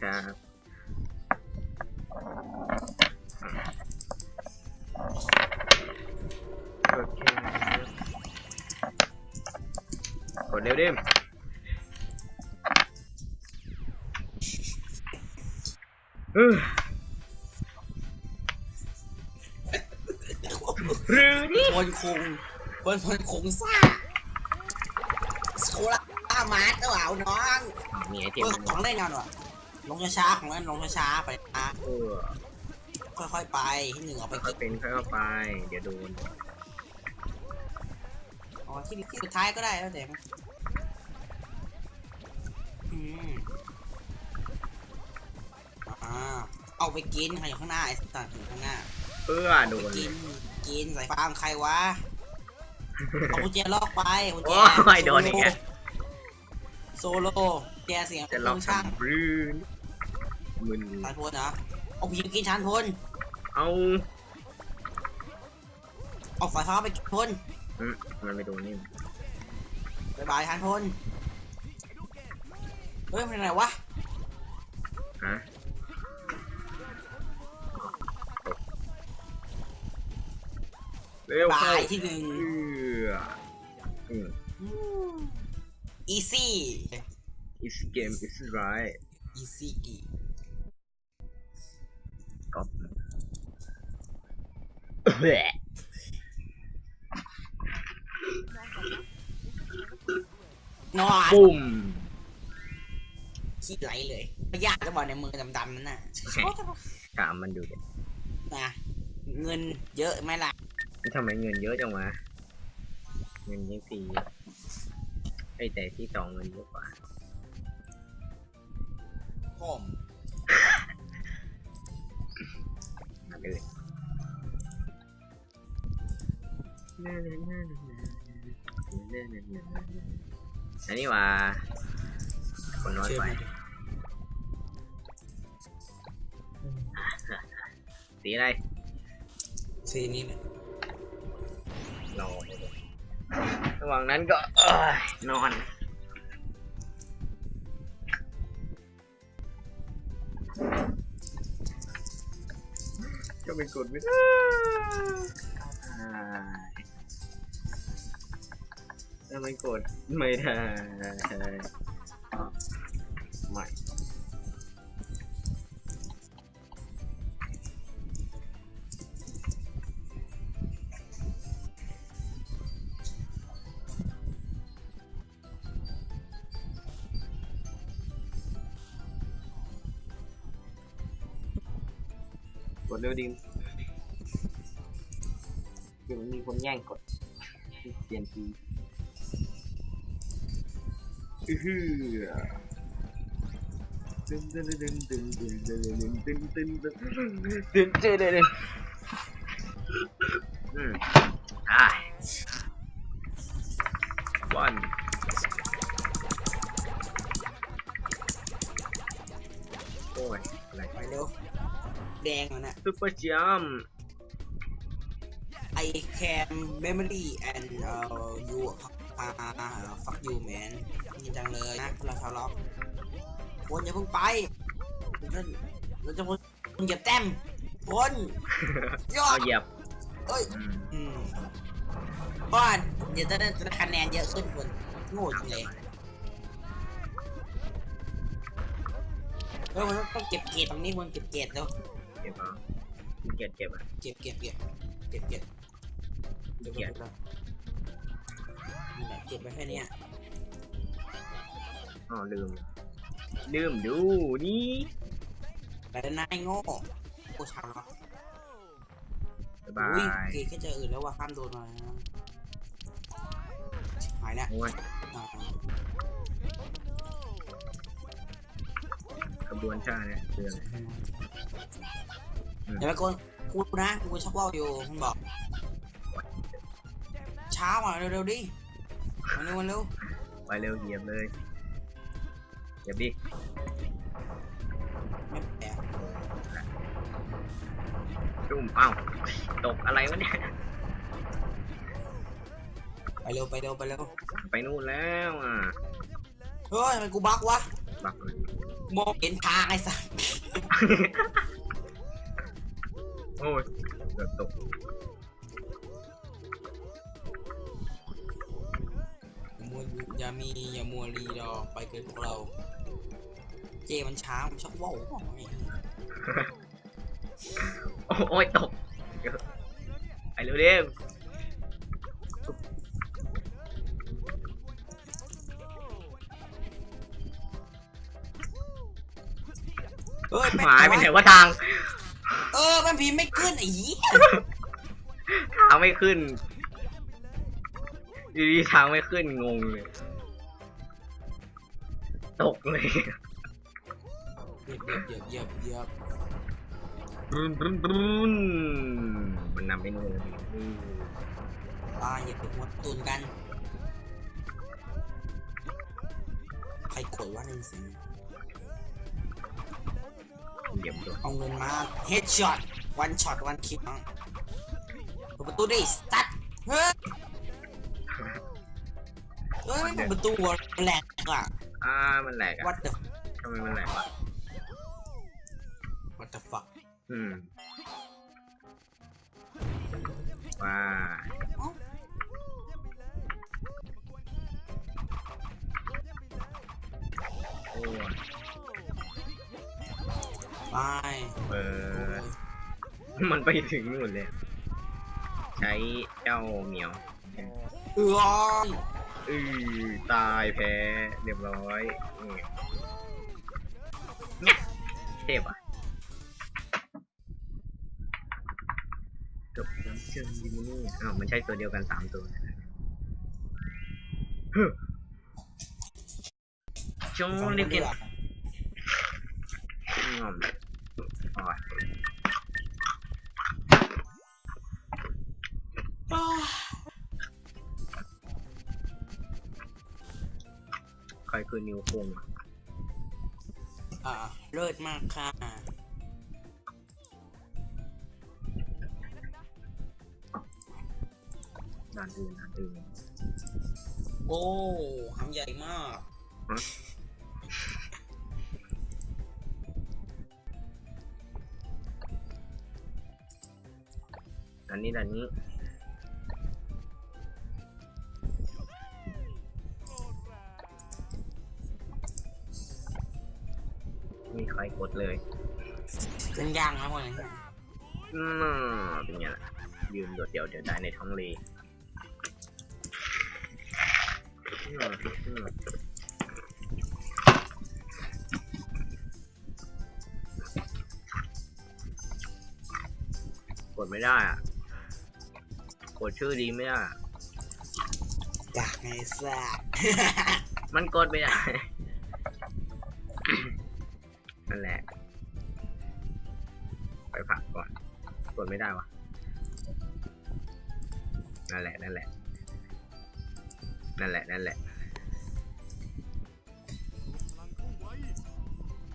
ครับโอเคกดเร็วดิมเออหรือนี่คนคงคนคนคงซ่าโซล่ามาร์ทก็เอาน้องมีไอเทเอมอของเล่นเอาหน่อย ลงช้าๆของเล่นลงช้าๆไปนะเออค่อยๆไปที่หนึ่งเอาไปค่อกิยนเป็นค่อยๆไป เดี๋ยวโดนเอาที่ที่สุดท้ายก็ได้แล้วแต่มันอืมอ่าเอาไปกินใครอยู่ข้างหน้าไอ้สัตว์อยู่ข้างหน้า เพื่อโดไปนเลกิยนกินสายฟ้าของใครวะ เอากุญแจล็อกไปกุญแจโอ้ยโดนอีกแล้วโซโล่แจเสียงเคจะรื่ล็ออกงช่างทำรื้น มึนชานพลนะเอาผีกินชานพลเอาเอาสายฟ้าไปกินพลอืมมันไม่โดนนี่บายบายชานพลเฮ้ยมันอะไรวะฮะเร็วบาเข้ายที่หนึ่งเอืออืม อีซี่ is game is right อี นอนปุ่มขี้ไหลเลยไม่ยากจะบอกในมือดำๆนั่นน่ะถามมันดูดินะเงินเยอะไหมล่ะทำไมเงินเยอะจังวะเงินยังสี่ไอยแต่ที่สองเงินเยอะกว่าผมอันอื่น อันนี้ว่าคนน้อยไปสีอะไรซีนี้นี่ยรอระหว่างนั้นก็นอนก็เป็นกดไม่ได้ำไมกดไม่ได้ไม่กดเร็วดิมเดี๋ยวมันมีคนแย่งกดเปลี่ยนที One. Ôi, lại phải đâu Đen rồi nè Super Jump I can memory and uh, you ตึ้งตึ้งตึ้งตึ้งตึ้งตึ้งตึ้งตึ้งอืมอ่า one โอ้ยอะไรไปเร็วแดงแล้วนะซุปเปอร์จัม I can memory and uh, you uh, fuck you man ยินจังเลยนะเราทะเลาะคนอย่าเพิ่งไปเราจะเราจะคนเหยียบแต้มคนยอเอาดเหยียบเอ้ยอืมอืมเพราะว่าเดี๋ยวจะได้จะได้คะแนนเยอะขึ้นคนโง่จริงเลยเออมันต้องเก็บเกรดตรงนี้คนเก็บเกรดแล้วเก็บเอาขี้เกียจเก็บอะเก็บเก็บเก็บเก็บเก็บขี้ เกียจนี่แหละเก็บไว้แค่เนี้ยอ๋อลืม ลืมดูนี่แต่นายโง่กูช้าบ๊ายบาอุ้ยยเกรดแค่เจออื่นแล้วว่าห้ามโดนมานะชิบหายแล้วโอ้ยอ่ากระบวนชาติเนี่ยคืออะไรเดี๋ยวไปโกนกูนะกูชักว่าวอยู่มึงบอก เช้ามาเร็วๆดิ มาเร็วมาเร็วไปเร็วเหยียบเลยเหยียบดิไม่แปลกจุ่มเอ้าตกอะไรวะเนี่ยไปเร็วไปเร็วไปเร็วไปนู่นแล้วอะเฮ้ยทำไมกูบักวะบักเลยมองเห็นทางไอ้สัสโอ้ยเกือบตก อย่ามีอย่ามัวรีรอไปเกินพวกเรา เจมันช้ามันชอบว่าวว่าวไอ้เหี้ยโอ้ยตกไอ้เร็วเอ้ยๆแม่งหายไปไหนว่าทาง เออมันพิมพ์ไม่ขึ้นไอ้เหี้ยทางไม่ขึ้น อยู่ดีๆทางไม่ขึ้นงงเลย ตกเลย เหยียบเหยียบเหยียบเหยียบบรุนบรุนบรุนมันนำไปนู่นแล้วนี่อืมตายเหยียบหัวตุนกัน ใครกดว่าหนึ่งสิเหยียบตัวเอาเงินมาเฮดช็อตวันช็อตวันคิดน้องเปิดประตูดิสตัดเฮ้ย เฮ้ยไม่เปิดประตูวะแหลกอะ อ่ามันแหลกอะ what the ทำไมมันแหลกวะ what the fuck อืมว้าเอ้าโอ้ยไปเปิโอ้ดยมันไปถึงนู่นเลย ใช้เจ้าเหมียว เอื้อ อือตายแพ้เรียบร้อยเนี่ยเทพอะจบน้ำเชื่อมดิมนี่อ้าวมันใช้ตัวเดียวกันสามตัวฮึโจงเรียกเก็น ครคือนิวคงอะอ่าเลิศมากค่ะด่านอื่นด่านอื่นโอ้หำใหญ่มากด่านนี้ด่านนี้ ย่างนะพวกนี้อืมเป็นไงล่ะยืนโดดเดี่ยวเดียวได้ในท้องเลอืมอืมกดไม่ได้อะกดชื่อดีไม่ได้อะอยากไงสัก มันกดไม่ได้ ไม่ได้วะนั่นแหละนั่นแหละนั่นแหละนั่นแหละ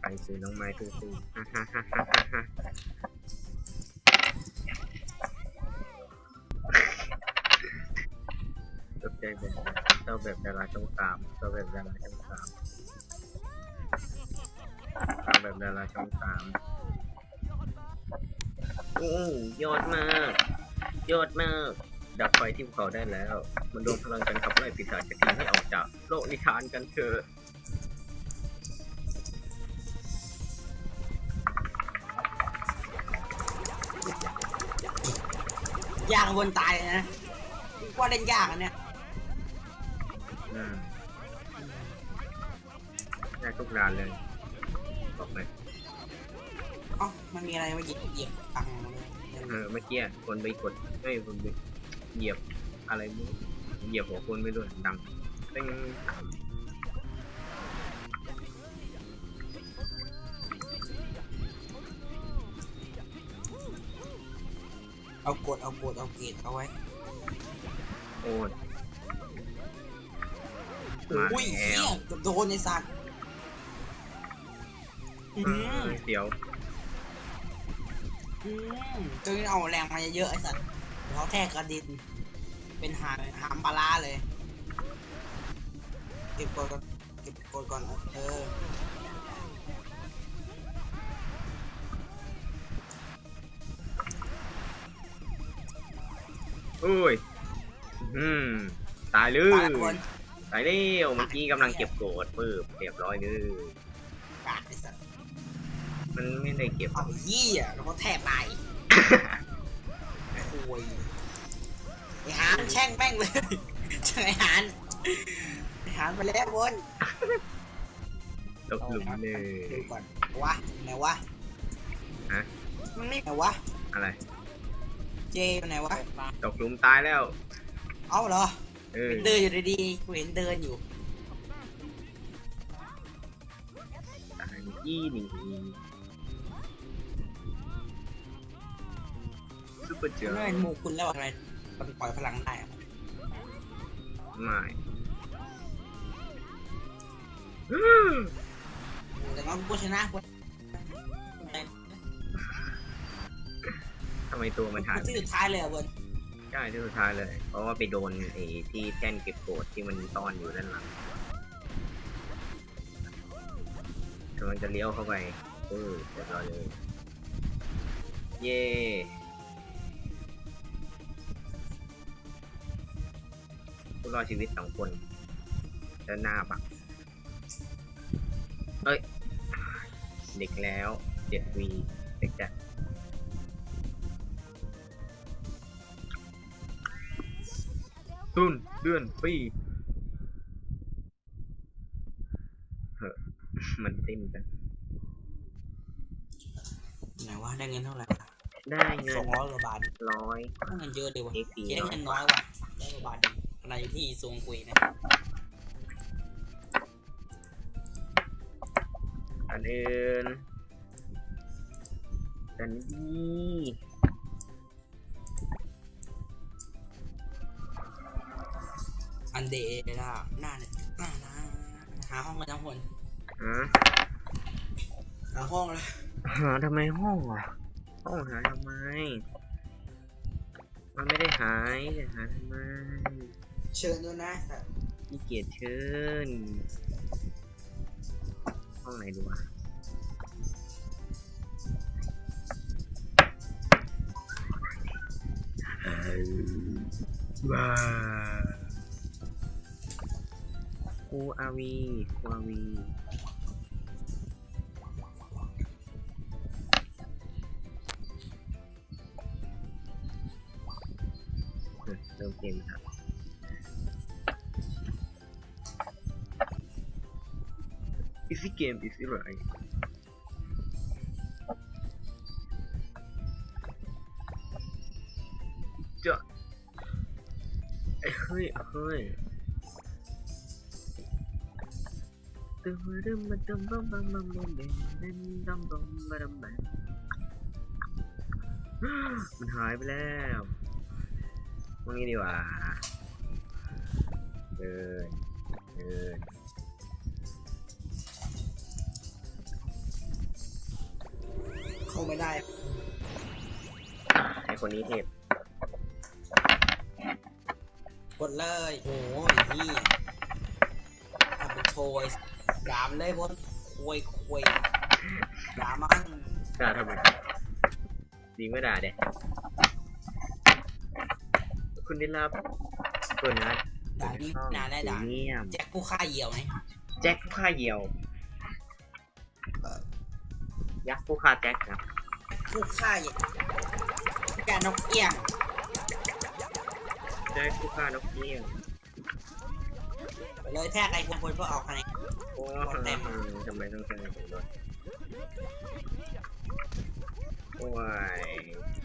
ไปซื้อน้องไม้ซื้อซื้อฮ่าฮ่าฮ่าฮ่าฮ่าตกใจแบบเจ้าแบบดาราช่องสามเจ้าแบบดาราช่องสามเจ้าแบบดาราช่องสาม ยอดมาก ยอดมาก ดับไฟที่ภูเขาได้แล้ว มันรวมพลังกันขับไล่ปีศาจจากทีให้ออกจากโลกนิทานกันเถอะยากบนตายเลยนะว่าเล่นยากอันเนี้ยอืมได้ทุกร้านเลย มีอะไรมาเหยิบเหยียบตังค์เลยเออเมื่อกี้คนไปกดไม่คนไปเหยียบอะไรไมั้เหยียบหัวคนไม่ด้วยดังเป้งเอากดเอากดเอาเกตเอาไว้โอ้ยอุ้ยเหี้ยวเกือบโดนไอ้สัตว์อืเอมอเดี๋ยว อืมจนเอาแรงมาเยอะไอ้สัตว์เขาแทกกระดิน เป็นหางหามปลาเลย เก็บกดก่อนเก็บกดก่อนเออ โอ้ย อืมตายลปลาตายเร็วเมื่อกี้กำลังเก็บโกรธปึ๊บเรียบร้อยเลย มันไม่ได้เก็บเอาไปยี่อะแล้วก็แทบตายโวยไอ้หานแช่งแม่งเลยแช่งไอ้หานไอ้หานไปแล้วบนตกหลุมเลย ดูก่อนวะไหนวะฮะ มันไม่ไหนวะ อะไร เจอยู่ไหนวะ ตกหลุมตายแล้ว เอาเหรอ เออเห็นเดินอยู่ดีๆกูเห็นเดินอยู่ตายยี่นี่ ซุปเปอร์เจอไม่เป็นหมูคุณแล้วอะทำไมมันปล่อยพลังได้อะไม่แต่ว่ากูชนะกูทำไมตัวมันหายที่สุดท้ายเลยอะบนใช่ที่สุดท้ายเลย เพราะว่าไปโดนไอ้ที่แท่นเก็บโกดที่มันซ่อนอยู่ด้านหลังกำลังจะเลี้ยวเข้าไปเออเรียบร้อยเลย เย่ รอดชีวิตสองคนด้านหน้าปะเอ้ยเด็กแล้วเจ็ดวีเด็กจัดตุนเดือนปีเฮ้อมันเต้นกันไหนวะได้เงินเท่าไหร่ได้เงิสอนงร้อยกว่าบาทร้อยได้เงินเยอะดีวะ XP เจ๊ได้เงินน้อยว่ะได้กว่าบาท ขนาดอยู่ที่ซวงกุยนะอันอื่นอันดีอันเดย์ล่ะหน้าเนี่ยหน้าหน้าหาห้องกันทั้งคนฮะหาห้องเลยหาทำไมห้องอะห้องหาทำไม มันไม่ได้หายจะหาทำไม เชิญด้วยนะแต่ขี้เกียร์เชิญห้องไหนดีวะเออว้าคูอาวีคูอาวี Easy game, easy ride. จะเอ้ยเฮ้ยเฮ้ยตึมดึมมาตึมบัมบัมบัมบัมเบนเบนดัมบัมบัมบัมมันหายไปแล้วว่างี้ดีกว่าเดินเดิน ไม่ได้ไอคนนี้เทพกดเลยโอ้ยนี่ทำเป็นโชยดามเลยบนคุยคุยดามันด่าทำไมดีไม่ด่าเด็คุณได้รับเปิดนะด่านี่นานได้ด่าเงียบแจ็คผู้ฆ่าเหยี่ยวไงแจ็คผู้ฆ่าเหยี่ยว ยักษ์ผู้ฆ่าแจ็คครับ ผู้ฆ่าเหยี่ยวแกนกเอี้ยงแจ็คผู้ฆ่านกเอี้ยงไปเลยแท้ไอ้คนคนเพื่อออกคะแนนโอ้เต็มทำไมต้องใช้ผมด้วยโอ้ย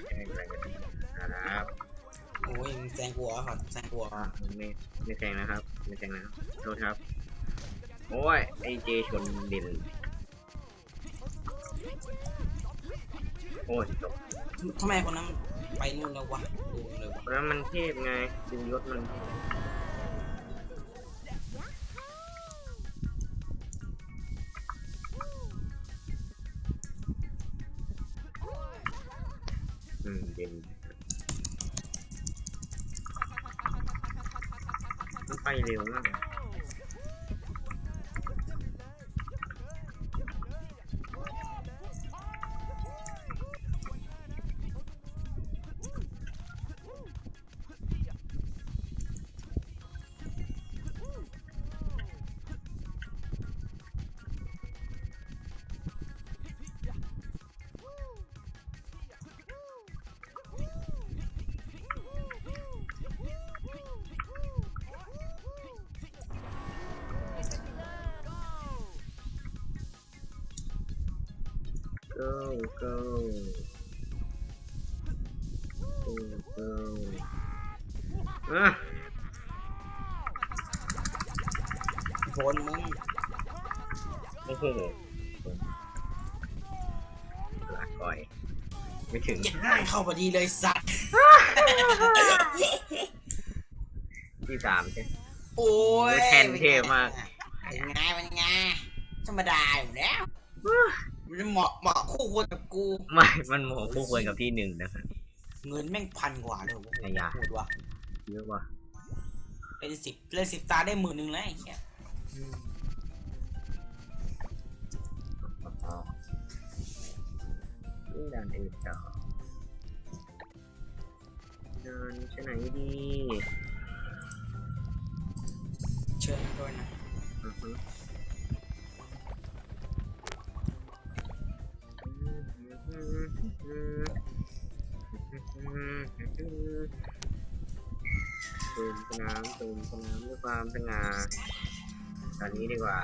แข่งอะไรกันนะครับโอ้ยมึงแซงกูเหรอครับแซงกูเหรอไม่ไม่แข่งนะครับ ไม่แข่งนะครับโทษครับ โอ้ยไอเจชนดินโอ้ยตกทำไมคนนั้นไปนู่นแล้ววะดูเลยวะเพราะนั้นมันเทพไงดูยศมันเทพอืมเด่นมันไปเร็วมาก go go go go อะโดนมึงโอ้โหลาก่อย ไม่ถึงเจ็ดนั่งเข้าพอดีเลยสัตว์ ที่สามใช่โอ้ยแทนเทพมาก เป็นไงเป็นไงธรรมดาอยู่แล้ว มันเหมาะเหมาะคู่ควรกับกู ไม่ มันเหมาะคู่ควรกับที่หนึ่งนะครับ เงินแม่งพันกว่าเลยโอ้โหไอ้ยา โหดว่ะเยอะว่ะเล่นสิบเล่นสิบตาได้หมื่นหนึ่งแล้วไอ้เหี้ยอ๋อนี่ด่านอื่นต่อเดินไปไหนดีเชิญด้วยนะอือฮึ ตูมสนามตูมสนามด้วยความสง่าตอนนี้ดีกว่า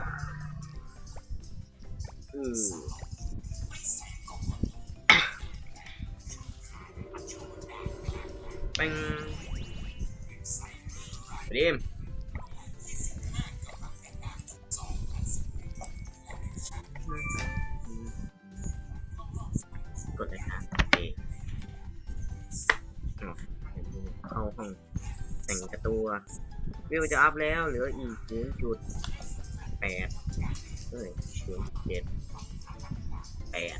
อือเป็งรีม วิวจะอัพแล้วเหลืออีกศูนย์จุดแปดเอ้ยศูนย์เจ็ดแปด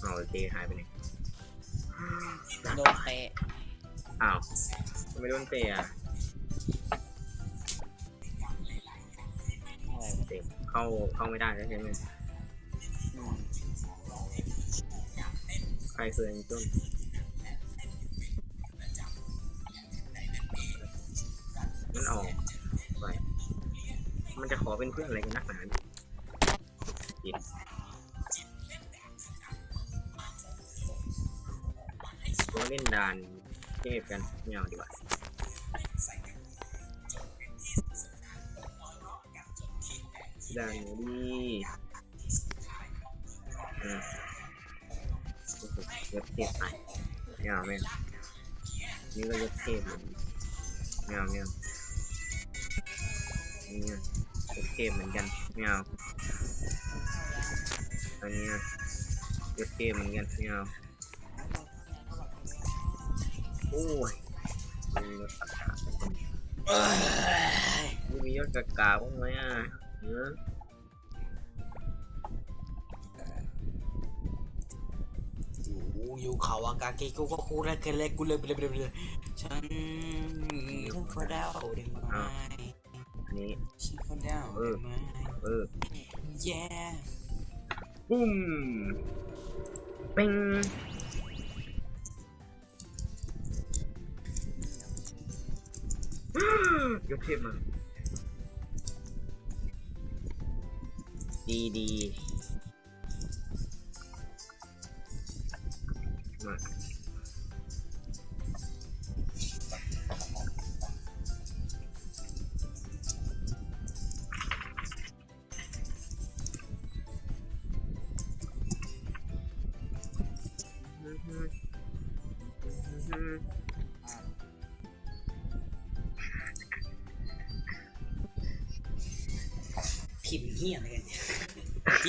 เอาโอเคหายไปไหนโดนเตะอ้าวทำไม่โดนเตะอะเตะเข้าเข้าไม่ได้แล้วใช่ไหมอืมใครคือไอ้ต้นมัน เพื่ออะไรกันนักหนาเนี่ยผิดตัวเล่นดานเทพกันไม่เอาดีกว่าด่านไหนดีอืมยศเทพไปไม่เอาไม่เอานี่ก็เยศเทพเหมือนไม่เอาไม่เอาอันนี่ยยศ เทพเหมือนกันไม่เอาอันนี้ยศเทพเหมือนกันไม่เอาโอ้ยมียศกากาเอ้ยไม่มียศกากาบ้างไหมอะเอออยู่อยู่เขาอากาเกะกูก็คูแล้วกันเลยกูเลยไปเลยไปเลยไปเลยฉันขึ้นฟ้าดาวได้ไหมอั นนี้ฉันฟ้าดาวได้ไหมเออแย่ปุ้มเป้งยกเทพมา ดีดี พิมพ์เฮียอะไรกันเนี่ย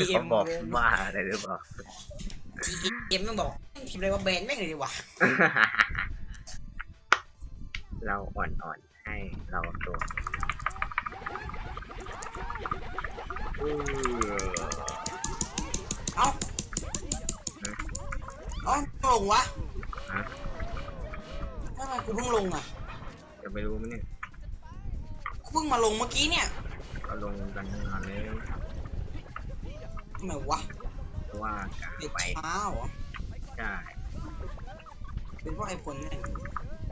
เขาบอกว่าอะไรหรือเปล่าเอ็มต้องบอกพิมพ์อะไรว่าแบนแม่งเลยดีกว่าเราอ่อนๆให้เราตัวอือเอ้าเอ้าลงวะฮะทำไมกูเพิ่งลงอะจะไปรู้ไหมเนี่ยกูเพิ่งมาลงเมื่อกี้เนี่ยก็ ลงกันนานแล้วทำไมวะเพราะว่าการเด็กไปเช้าเหรอใช่เป็นเพราะไอ้คนนั่น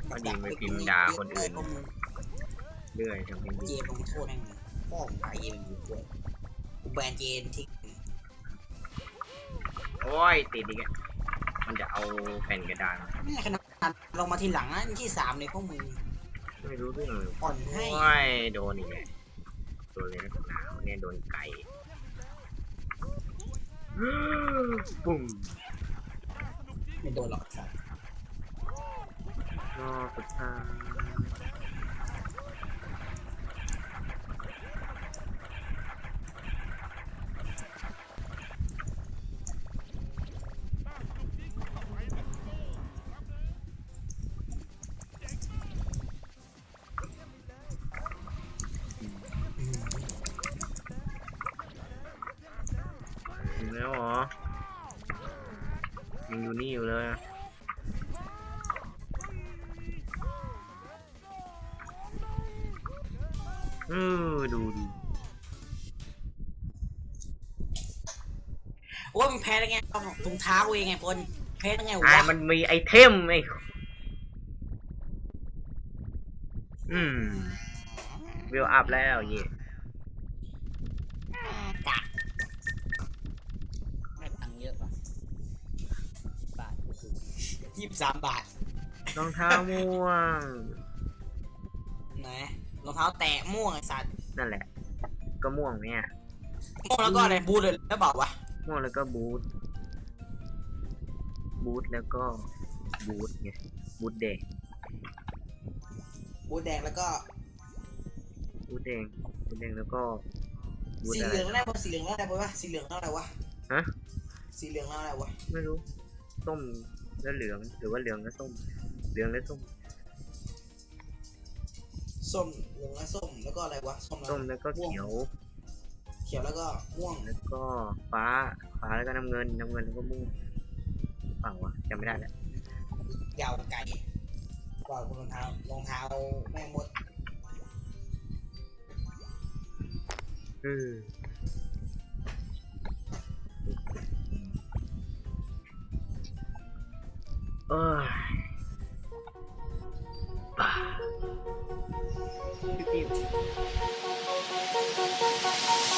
ก็ดีไปพิมพ์ด่าคนอื่นเออเรื่อยทำให้เจดีมลงโทษแม่งเลยพ่อของไอ้เจมอยู่ด้วยกูแบนเจนทิ้งโอ้ยติดอีกอะมันจะเอาแผ่นกระดานแม่ขนาดลงมาทีหลังนะที่สามเลยพวกมึงไม่รู้เรื่องเลยอ่อนให้ โอ้ยโดนอีกแล้ว โดนเลยนะหนาวเนี่ยโดนไก่ปุ้งไม่โดนหรอกครับรอบสุดท้าย แล้วเหรอยังอยู่นี่อยู่เลยอะเออดูดิว่ามึงแพ้ได้ไงเอาถุงเท้าเองไงปนแพ้ได้ไงอ่าวะมันมีไอเทมไออื องเท้าม่วงนะรองเท้าแตะม่วงไอ้สัตว์นั่นแหละ ก็ม่วงเนี่ย ม่วงแล้วก็อะไรบูทเลยแล้วบอกวะม่วงแล้วก็บูท บูทแล้วก็บูทไง บูทแดง บูทแดงแล้วก็บูทแดง บูทแดงแล้วก็บูทสีอะเหไรลืองแล้วปะสีเหลืองแล้วอะไรปะวะสีเหลืองแล้วอะไรวะฮะ สีเหลืองแล้วอะไรวะไม่รู้ ส้มแล้วเหลือง หรือว่าเหลืองแล้วส้ม เหลืองแล้วส้มส้มเหลืองแล้วส้มแล้วก็อะไรวะส้มส้มแล้วก็เขียว เขียวแล้วก็ม่วงแล้วก็ฟ้าฟ้าแล้วก็น้ำเงินน้ำเงินแล้วก็ม่วงเปล่าวะจำไม่ได้แล้วยาวไก่กว่ารองเท้ารองเท้าแม่งหมดอืมเออ 你系咪真系？真系真。